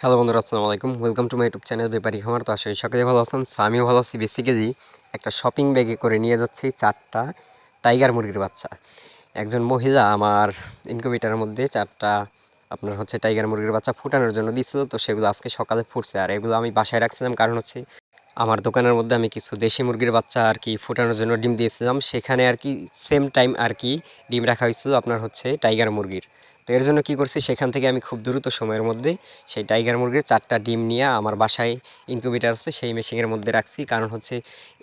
Hello বন্ধুরা, আসসালামু আলাইকুম। Welcome to my YouTube channel Bepari Khamar. তো আসলে সকলে ভালো আছেন। আমিও ভালো আছি। বেশি কেজি একটা শপিং ব্যাগে করে নিয়ে যাচ্ছি চারটা টাইগার মুরগির বাচ্চা। একজন মহিলা আমার ইনকিউবেটারের মধ্যে চারটা আপনার হচ্ছে টাইগার মুরগির বাচ্চা ফুটানোর জন্য দিচ্ছিল তো সেগুলো আজকে সকালে ফুটছে। আর এগুলো আমি বাসায় রাখছিলাম। কারণ হচ্ছে আমার দোকানের মধ্যে আমি কিছু দেশি মুরগির বাচ্চা আর কি ফুটানোর জন্য ডিম দিয়েছিলাম। সেখানে আর কি সেম টাইম আর কি ডিম রাখা হয়েছিল আপনার হচ্ছে টাইগার মুরগির। তো এর জন্য কি করছি, সেখান থেকে আমি খুব দ্রুত সময়ের মধ্যে সেই টাইগার মুরগির চারটা ডিম নিয়ে আমার বাসায় ইনকিউবেটার আছে, সেই মেশিনের মধ্যে রাখছি। কারণ হচ্ছে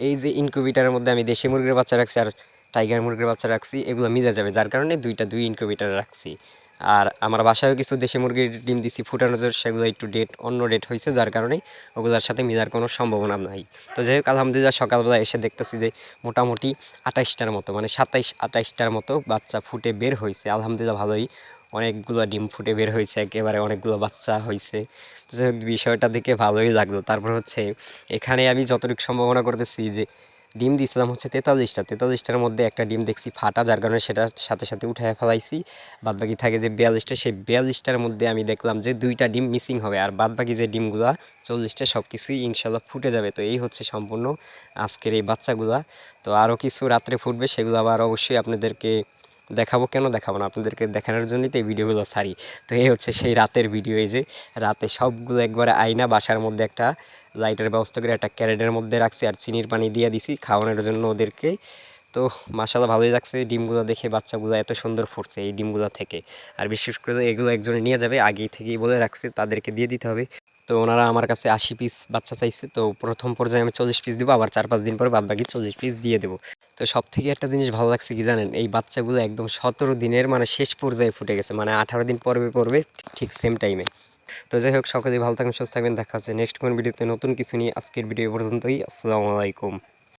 এই যে ইনকিউবেটারের মধ্যে আমি দেশি মুরগির বাচ্চা রাখছি আর টাইগার মুরগির বাচ্চা রাখছি, এগুলো মিলে যাবে, যার কারণে দুইটা দুই ইনকিউবেটারে রাখছি। আর আমার বাসায়ও কিছু দেশি মুরগির ডিম দিছি, ফুটানোর জন্য সেগুলো একটু ডেট অন্য ডেট হয়েছে, যার কারণে ওগুলোর সাথে মিলার কোনো সম্ভাবনা নাই। তো যাই হোক, আলহামদুলিল্লাহ সকালবেলা এসে দেখতেছি যে মোটামুটি আঠাইশটার মতো মানে সাতাইশ আঠাইশটার মতো বাচ্চা ফুটে বের হয়েছে। আলহামদুলিল্লাহ ভালোই অনেকগুলো ডিম ফুটে বের হয়েছে, একেবারে অনেকগুলো বাচ্চা হয়েছে। বিষয়টা দেখে ভালোই লাগল। তারপর হচ্ছে, এখানে আমি যতটুকু সম্ভাবনা করতেছি যে, ডিম দিয়েছিলাম হচ্ছে তেতাল্লিশটা। তেতাল্লিশটার মধ্যে একটা ডিম দেখছি ফাটা, যার কারণে সেটার সাথে সাথে উঠে ফেলাইছি। বাদ বাকি থাকে যে বিয়াল্লিশটা, সেই বিয়াল্লিশটার মধ্যে আমি দেখলাম যে দুইটা ডিম মিসিং হবে। আর বাদ বাকি যে ডিমগুলা, চল্লিশটা সব কিছুই ইনশাল্লাহ ফুটে যাবে। তো এই হচ্ছে সম্পূর্ণ আজকের এই বাচ্চাগুলা। তো আরও কিছু রাত্রে ফুটবে, সেগুলো আবার অবশ্যই আপনাদেরকে দেখাবো কেন দেখাবো না? আপনাদেরকে দেখানোর জন্যই তো এই ভিডিওগুলো ছাড়ি। তো এই হচ্ছে সেই রাতের ভিডিও, এই যে রাতে সবগুলো একবারে আয়না, বাসার মধ্যে একটা লাইটের ব্যবস্থা করে একটা ক্যারেটের মধ্যে রাখছি আর চিনির পানি দিয়ে দিছি খাওয়ানোর জন্য ওদেরকে। তো মাসাল্লাহ ভালোই লাগছে ডিমগুলো দেখে বাচ্চাগুলো এত সুন্দর ফুটছে এই ডিমগুলো থেকে। আর বিশেষ করে এগুলো একজনে নিয়ে যাবে, আগেই থেকেই বলে রাখছে, তাদেরকে দিয়ে দিতে হবে। তো ওনারা আমার কাছে আশি পিস বাচ্চা চাইছে, তো প্রথম পর্যায়ে আমি চল্লিশ পিস দেবো, আবার চার পাঁচ দিন পরে বাদ বাকি চল্লিশ পিস দিয়ে দেবো। তো সব থেকে একটা জিনিস ভালো লাগছে কি জানেন? এই বাচ্চাগুলো একদম সতেরো দিনের মানে শেষ পর্যায়ে ফুটে গেছে। মানে আঠারো দিন পর্বে পড়বে ঠিক সেম টাইমে তো যাই হোক, সকলেই ভালো থাকবেন, সুস্থ থাকবেন। দেখা হচ্ছে নেক্সট কোন ভিডিওতে নতুন কিছু নিয়ে আজকের ভিডিও পর্যন্তই। আসসালামু আলাইকুম।